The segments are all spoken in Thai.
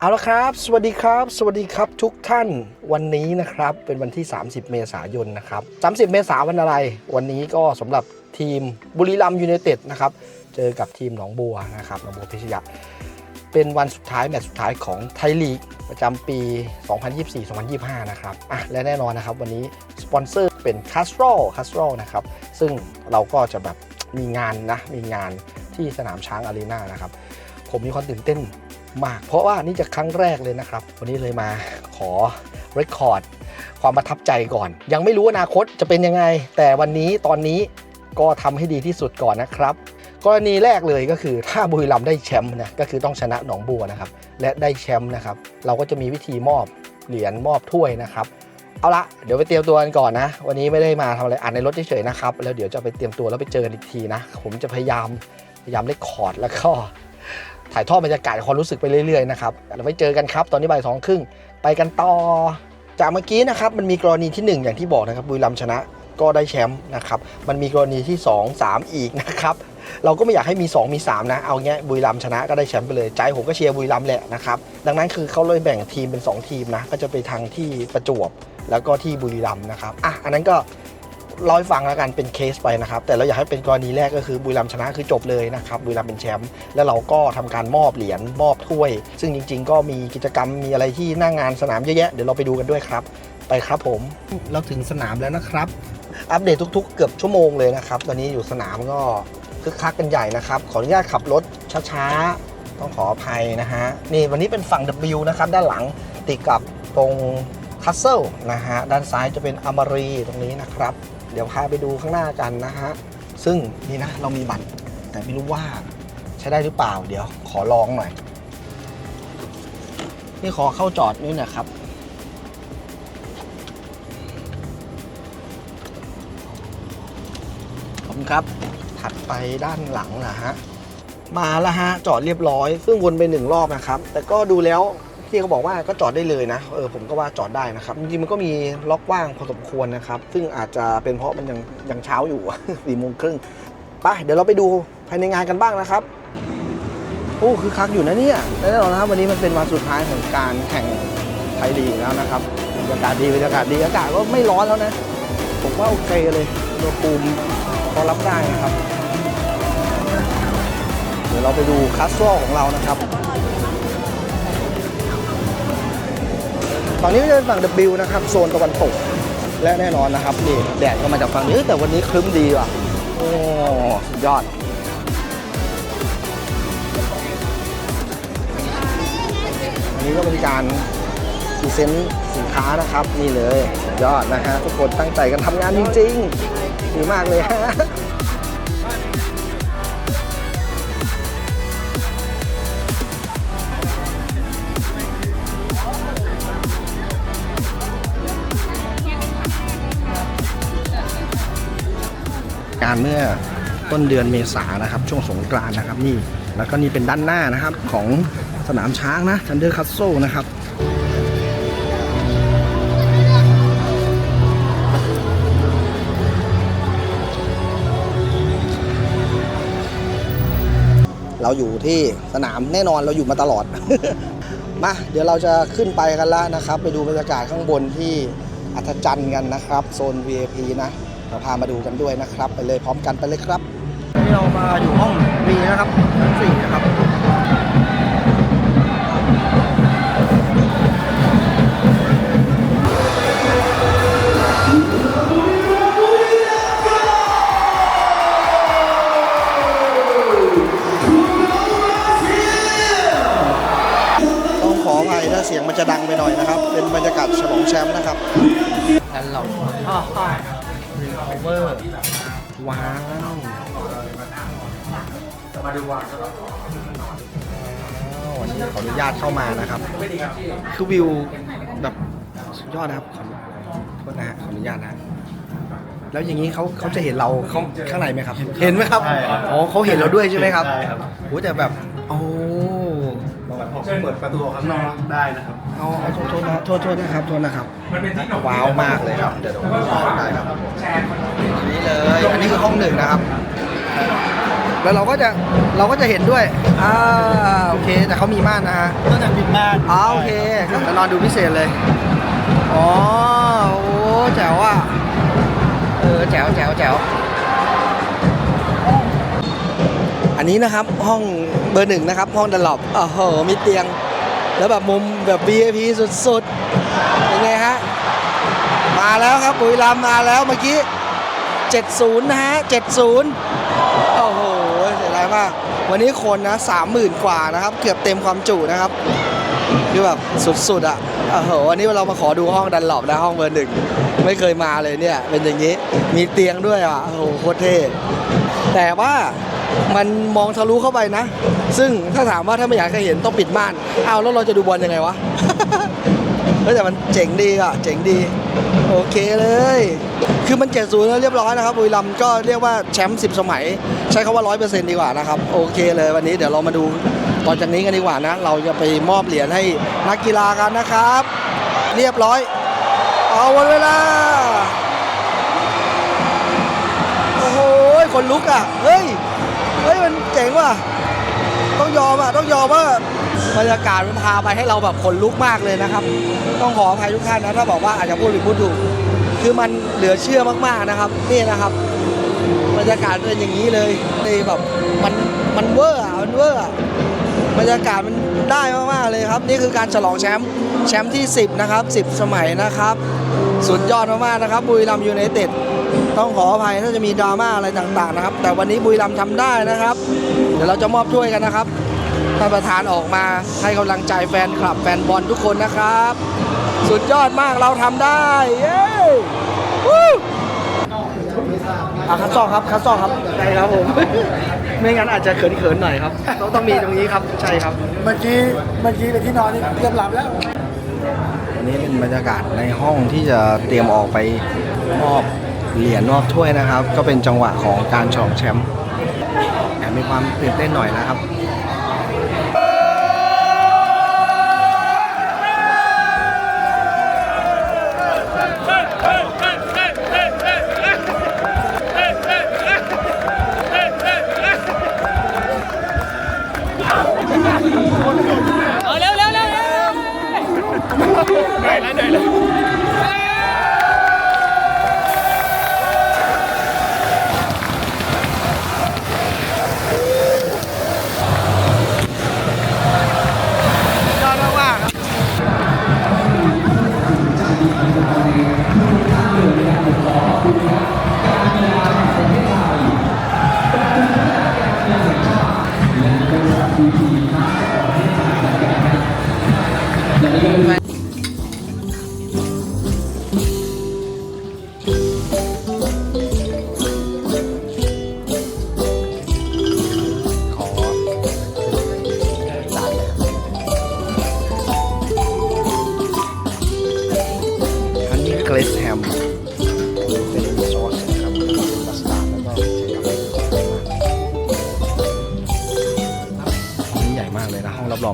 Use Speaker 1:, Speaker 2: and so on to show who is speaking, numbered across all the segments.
Speaker 1: เอาละครับ สวัสดีครับ สวัสดีครับทุกท่านวันนี้นะครับ เป็นวันที่ 30 เมษายนนะครับ 30 เมษายนวันอะไร วันนี้ก็สำหรับทีมบุรีรัมย์ยูไนเต็ดนะครับ เจอกับทีมหนองบัวนะครับหนองบัวพิชยะเป็นวันสุดท้ายแมตช์สุดท้ายของไทยลีกประจำปี 2024-2025 นะครับอะและแน่นอนนะครับ วันนี้สปอนเซอร์เป็น c a s t r o c a s t r o นะครับ ซึ่งเราก็จะแบบมีงานนะ มีงานที่สนามช้างอารีนานะครับ ผมมีความตื่นเต้น มาก เพราะว่านี่จะครั้งแรกเลยนะครับ วันนี้เลยมาขอเรคคอร์ดความประทับใจก่อน ยังไม่รู้อนาคตจะเป็นยังไง แต่วันนี้ตอนนี้ก็ทำให้ดีที่สุดก่อนนะครับ กรณีแรกเลยก็คือถ้าบุรีรัมย์ได้แชมป์นะก็คือต้องชนะหนองบัวนะครับ และได้แชมป์นะครับ เราก็จะมีวิธีมอบเหรียญมอบถ้วยนะครับเอาละเดี๋ยวไปเตรียมตัวกันก่อนนะ วันนี้ไม่ได้มาทำอะไรอ่านในรถเฉยๆนะครับ แล้วเดี๋ยวจะไปเตรียมตัวแล้วไปเจอกันอีกทีนะ ผมจะพยายามพยายามเลคคอร์ดแล้วก็ ถ่ายทอดบรรยากาศความรู้สึกไปเรื่อยๆนะครับเราไว้เจอกันครับ ตอนนี้บ่ายสองครึ่งไปกันต่อ จากเมื่อกี้นะครับมันมีกรณีที่หนึ่งอย่างที่บอกนะครับบุรีรัมชนะก็ได้แชมป์นะครับ มันมีกรณีที่สองสามอีกนะครับ เราก็ไม่อยากให้มี 2 มี 3 นะ เอาเงี้ยบุรีรัมชนะก็ได้แชมป์ไปเลย ใจผมก็เชียร์บุรีรัมแหละนะครับ ดังนั้นคือเขาเลยแบ่งทีมเป็น 2 ทีมนะ ก็จะไปทางที่ประจวบแล้วก็ที่บุรีรัมนะครับ อะ อันนั้นก็ เล่าให้ฟังแล้วกันเป็นเคสไปนะครับ แต่เราอยากให้เป็นกรณีแรกก็คือบุรีรัมย์ชนะคือจบเลยนะครับบุรีรัมย์เป็นแชมป์แล้วเราก็ทำการมอบเหรียญมอบถ้วย ซึ่งจริง ๆ ก็มีกิจกรรมมีอะไรที่หน้างงานสนามเยอะแยะเดี๋ยวเราไปดูกันด้วยครับ ไปครับผมเราถึงสนามแล้วนะครับ อัปเดตทุก ๆ เกือบชั่วโมงเลยนะครับตอนนี้อยู่สนามก็คึกคักกันใหญ่นะครับ ขออนุญาตขับรถช้าๆต้องขออภัยนะฮะนี่วันนี้เป็นฝั่ง W นะครับด้านหลังติดกับตรงคัสเซิลนะฮะด้านซ้ายจะเป็นอมรีตรงนี้นะครับ เดี๋ยวพาไปดูข้างหน้ากันนะฮะ ซึ่งนี่นะเรามีบัตร แต่ไม่รู้ว่าใช้ได้หรือเปล่า เดี๋ยวขอลองหน่อย นี่ขอเข้าจอดนี่หนะครับขอบคุณครับ ถัดไปด้านหลังนะฮะ มาแล้วฮะ จอดเรียบร้อย ซึ่งวนไปหนึ่งรอบนะครับ แต่ก็ดูแล้ว พี่เขาบอกว่าก็จอดได้เลยนะเออผมก็ว่าจอดได้นะครับจริงๆมันก็มีล็อกว่างพอสมควรนะครับ ซึ่งอาจจะเป็นเพราะมันยังยังเช้าอยู่ สี่โมงครึ่งไปเดี๋ยวเราไปดูภายในงานกันบ้างนะครับโอ้คือคักอยู่นะเนี่ยแน่นอนนะครับวันนี้มันเป็นวันสุดท้ายของการแข่งไทยลีกแล้วนะครับบรรยากาศดีบรรยากาศดีอากาศก็ไม่ร้อนแล้วนะ ผมว่าโอเคเลยอุณหภูมิพอรับได้นะครับ เดี๋ยวเราไปดูคัสโซของเรานะครับ ตอนนี้ก็จะเป็นฝั่ง W นะครับโซนตะวันตก และแน่นอนนะครับนี่แดดก็มาจากฝั่งนี้แต่วันนี้ครึ้มดีว่ะโอ้ยอดอันนี้ก็เป็นการพรีเซนต์สินค้านะครับนี่เลยยอดนะฮะทุกคนตั้งใจกันทำงานจริงๆดีมากเลยฮะ การเมื่อต้นเดือนเมษานะครับ ช่วงสงกรานต์นะครับนี่แล้วก็นี่เป็นด้านหน้านะครับของสนามช้างนะทันเดอร์คัสโซนะครับเราอยู่ที่สนามแน่นอนเราอยู่มาตลอด มาเดี๋ยวเราจะขึ้นไปกันแล้วนะครับ ไปดูบรรยากาศข้างบนที่อัธจันทร์กันนะครับ โซน VIP นะ เราพามาดูกันด้วยนะครับ ไปเลยพร้อมกันไปเลยครับนี่เรามาอยู่ห้อง B นะครับชั้นสี่นะครับต้องขออภัยถ้าเสียงมันจะดังไปหน่อยนะครับ เป็นบรรยากาศฉลองแชมป์นะครับ
Speaker 2: แล้ วเรารีคอเวอร์
Speaker 1: ว้าว
Speaker 2: มาดูว่า
Speaker 1: วันนี้ขออนุญาตเข้ามานะครับ คือวิวแบบสุดยอดนะครับขอโทษนะฮะขออนุญาตนะ แล้วอย่างนี้เขาเขาจะเห็นเราเขาข้างในไหมครับ เห็นไหมครับ
Speaker 3: ใช่ครับ
Speaker 1: อ๋อเขาเห็นเราด้วยใช่ไหมครับ
Speaker 3: ใช่ครับ
Speaker 1: โอ้แต่แบบ โอ้
Speaker 3: แบบผมเปิดประตูข้างนอกได้นะครับ
Speaker 1: เอาเอาโทษโทษนะโทษโทษนะครับโทษนะครับว้าวมากเลยครับ เดี๋ยวผมขอได้ครับอันนี้เลย อันนี้คือห้องหนึ่งนะครับบแล้วเราก็จะเราก็จะเห็นด้วย อ่าโอเค แต่เขามีม่านนะฮะ
Speaker 3: นอกจากปิดม่าน
Speaker 1: อ๋อโอเคแล้วนอนดูพิเศษเลย อ๋อ โอ้แจ๋วอะเออแจ๋วแจ๋วแจ๋ว นนี้นะครับห้องเบอร์หนึ่งนะครับ ห้องดันหลบโอ้โหมีเตียง แล้วแบบมุมแบบ VIP สุดๆยังไงฮะมาแล้วครับบุรีรัมมาแล้วเมื่อกี้ 70 นะฮะ 70 โอ้โหเสียดายมาก วันนี้คนนะ 30,000 กว่านะครับ เกือบเต็มความจุนะครับคือแบบสุดๆอะโอ้โหวันนี้เรามาขอดูห้องดันหลบนะห้องเบอร์หนึ่งไม่เคยมาเลยเนี่ย เป็นอย่างนี้ มีเตียงด้วยอะ โอ้โหโคตรเท่แต่ว่า มันมองทะลุเข้าไปนะ ซึ่งถ้าถามว่าถ้าไม่อยากให้เห็นต้องปิดม่านอ้าวแล้วเราจะดูบอลยังไงวะ แต่มันเจ๋งดีอะเจ๋งดี โอเคเลย คือมันเจ็ดศูนย์แล้วเรียบร้อยนะครับบุรีรัมย์ก็เรียกว่าแชมป์สิบสมัย ใช้คาว่าร้อยเปอร์เซ็นต์ดีกว่านะครับ โอเคเลยวันนี้เดี๋ยวเรามาดูตอนจากนี้กันดีกว่านะ เราจะไปมอบเหรียญให้นักกีฬากันนะครับ เรียบร้อย เอาวันเวลา โอ้โหคนลุกอะ เฮ้ย เจ๋งว่ะ ต้องยอมอะ ต้องยอมว่าบรรยากาศมันพาไปให้เราแบบขนลุกมากเลยนะครับ ต้องขออภัยทุกท่านนะ ถ้าบอกว่าอาจจะพูดผิดพูดถูกคือมันเหลือเชื่อมากๆนะครับ นี่นะครับ บรรยากาศเป็นอย่างนี้เลยนี่แบบมันมันเวอร์อะมันเวอร์อะบรรยากาศมันได้มากๆเลยครับ นี่คือการฉลองแชมป์แชมป์ที่ 10 นะครับ 10 สมัยนะครับ สุดยอดมากๆนะครับบุรีรัมย์ยูไนเต็ด ต้องขออภัยถ้าจะมีดราม่าอะไรต่างๆนะครับ แต่วันนี้บุรีรัมย์ทำได้นะครับ เดี๋ยวเราจะมอบถ้วยกันนะครับท่านประธานออกมาให้กำลังใจแฟนคลับแฟนบอลทุกคนนะครับ สุดยอดมากเราทำได้ เย้วู้อะคัดซอกครับคัดซอกครับใช่ครับผม ไม่งั้นอาจจะเขินๆหน่อยครับต้องต้องมีตรงนี้ครับใช่ครับ
Speaker 3: เมื่อกี้เมื่อกี้ไปที่นอนนี่เริ่มหลับแล้ว
Speaker 1: อันนี้เป็นบรรยากาศในห้องที่จะเตรียมออกไปมอบ เหรียญมอบถ้วยนะครับ ก็เป็นจังหวะของการฉลองแชมป์แอบมีความตื่นเต้นหน่อยนะครับ
Speaker 2: เอาเร็วเร็วเร็วเร็ว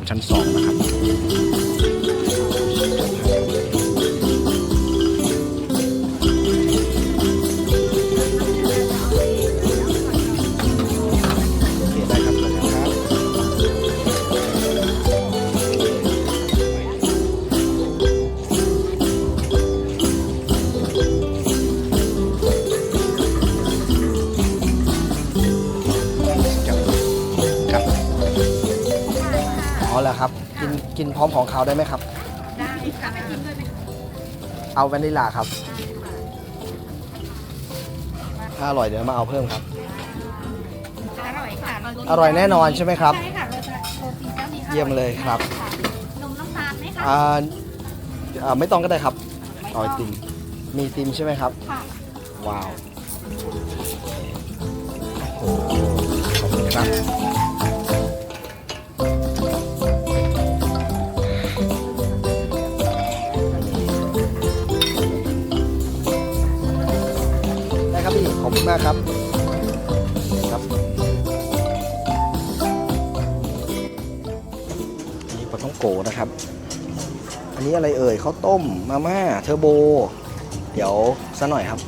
Speaker 1: ชั้น 2 นะครับ อ๋อเหรอครับ กินกินพร้อมของเขาได้ไหมครับ
Speaker 4: ได้ค่ะไปทิ้งด้วยไหมคะ
Speaker 1: เอาวานิลลาครับ ถ้าอร่อยเดี๋ยวมาเอาเพิ่มครับ
Speaker 4: อร่อยค่ะ
Speaker 1: อร่อยแน่นอนใช่ไหมครับ
Speaker 4: ใช่ค่ะโรตีโรตีเจ้านี้อร่
Speaker 1: เยี่ยมเลยครับะ
Speaker 4: นมน้ำตาลไหมคะ
Speaker 1: อ่าอ่าไม่ต้องก็ได้ครับ
Speaker 4: ไม่
Speaker 1: เอาไอติม มีไอติมใช่ไหมครับ
Speaker 4: ค่ะ
Speaker 1: ว้าว นะครับ อันนี้อะไรเอ่ยข้าวต้มมาม่าเทอร์โบ เดี๋ยวซะหน่อยครับ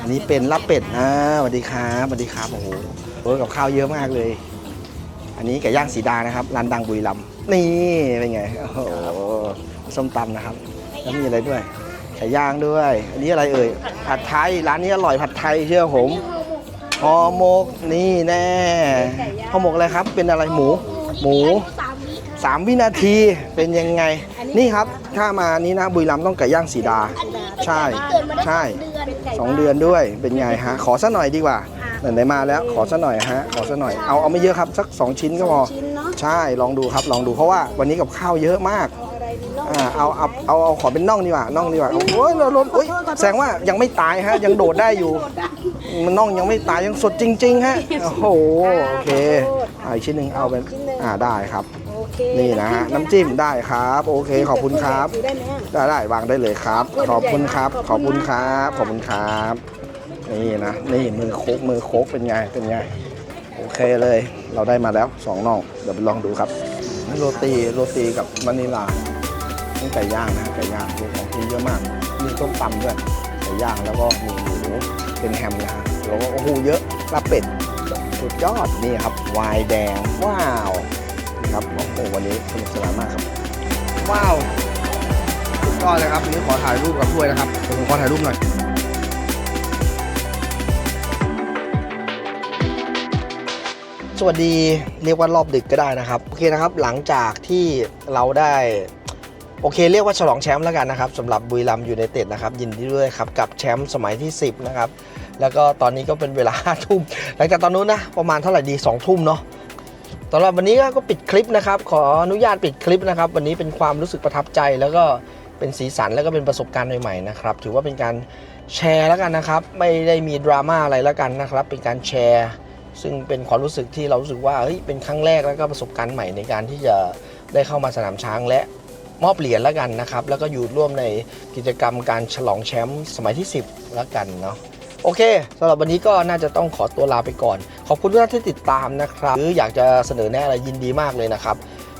Speaker 1: อันนี้เป็นลาบเป็ดนะสวัสดีครับสวัสดีครับโอ้โหโอ้ยกับข้าวเยอะมากเลย อันนี้ไก่ย่างสีดานะครับร้านดังบุรีรัมย์นี่เป็นไงโอ้โหส้มตำนะครับ แล้วมีอะไรด้วยไก่ย่างด้วย อันนี้อะไรเอ่ยผัดไทยร้านนี้อร่อยผัดไทยเชื่อผมห่อหมกนี่แน่ห่อหมกอะไรครับ เป็นอะไรหมู หมู 3 วินาทีเป็นยังไง นี่ครับถ้ามานี้นะบุรีรัมย์ต้องไก่ย่างสีดา ใช่
Speaker 4: เกิดมาได้
Speaker 1: ใช่
Speaker 4: สองเดือน
Speaker 1: 2เดือนด้วยเป็นไงฮะขอสักหน่อยดีกว่าไหนๆมาแล้วขอสักหน่อยฮะขอสักหน่อยเอาเอาไม่เยอะครับสัก 2 ชิ้นก็พอ
Speaker 4: ชิ้นเนาะ
Speaker 1: ใช่ลองดูครับลองดูเพราะว่าวันนี้กับข้าวเยอะมาก
Speaker 4: เอาอะไรดีเนาะ
Speaker 1: อ่าเอาเอาเอาเอาขอเป็นน่องดีกว่าน่องดีกว่าโอ้ยเราลดโอ้ยแสดงว่ายังไม่ตายฮะ ยังโดดได้อยู่ มันน่องยังไม่ตายยังสดจริง ๆ ฮะ โอ้โหโอเคอ่าอีกชิ้นหนึ่งเอาเป็นอ่าได้ครับ
Speaker 4: โอ เค
Speaker 1: นี่นะฮะน้ำจิ้มได้ครับ โอเคขอบคุณครับ
Speaker 4: ดูได้ไหมอะ
Speaker 1: ได้ได้วางได้เลยครับขอบคุณครับขอบคุณครับขอบคุณครับ นี่นะ นี่มือโคกมือโคกเป็นไง เป็นไง โอเคเลย เราได้มาแล้วสองน่อง เดี๋ยวไปลองดูครับนี่โรตีโรตีกับมะนิลานี่ไก่ย่างนะไก่ย่างมีของกินเยอะมาก มีต้มตำด้วยไก่ย่างแล้วก็มีหมูเป็นแฮมนะฮะแล้วก็โอ้โหเยอะลาบเป็ดสุดยอดนี่ครับไวน์แดงว้าวนี่ ครับโอ้โหวันนี้สนุกสนานมากครับ ว้าวสุดยอดเลยครับวันนี้ขอถ่ายรูปกับถ้วยนะครับเดี๋ยวผมขอถ่ายรูปหน่อยสวัสดีเรียกว่ารอบดึกก็ได้นะครับโอเคนะครับหลังจากที่เราได้โอเคเรียกว่าฉลองแชมป์แล้วกันนะครับสำหรับบุรีรัมย์ยูไนเต็ดนะครับยินดีด้วยครับกับแชมป์สมัยที่ 10 นะครับ แล้วก็ตอนนี้ก็เป็นเวลา5ทุ่มหลังจากตอนนู้นนะประมาณเท่าไหร่ดี2ทุ่มเนาะ สำหรับวันนี้ก็ปิดคลิปนะครับ ขออนุญาตปิดคลิปนะครับ วันนี้เป็นความรู้สึกประทับใจแล้วก็เป็นสีสันแล้วก็เป็นประสบการณ์ใหม่ๆนะครับ ถือว่าเป็นการแชร์แล้วกันนะครับ ไม่ได้มีดราม่าอะไรแล้วกันนะครับ เป็นการแชร์ ซึ่งเป็นความรู้สึกที่เรารู้สึกว่าเฮ้ยเป็นครั้งแรกแล้วก็ประสบการณ์ใหม่ในการที่จะได้เข้ามาสนามช้างและมอบเหรียญแล้วกันนะครับ แล้วก็อยู่ร่วมในกิจกรรมการฉลองแชมป์สมัยที่ 10 แล้วกันเนาะ โอเคสำหรับวันนี้ก็น่าจะต้องขอตัวลาไปก่อน ขอบคุณทุกท่านที่ติดตามนะครับ หรืออยากจะเสนอแนะอะไรยินดีมากเลยนะครับ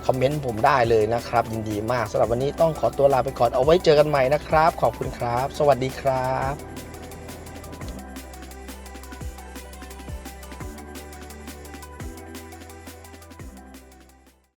Speaker 1: คอมเมนต์ผมได้เลยนะครับ ยินดีมากสำหรับวันนี้ต้องขอตัวลาไปก่อนเอาไว้เจอกันใหม่นะครับ ขอบคุณครับ สวัสดีครับ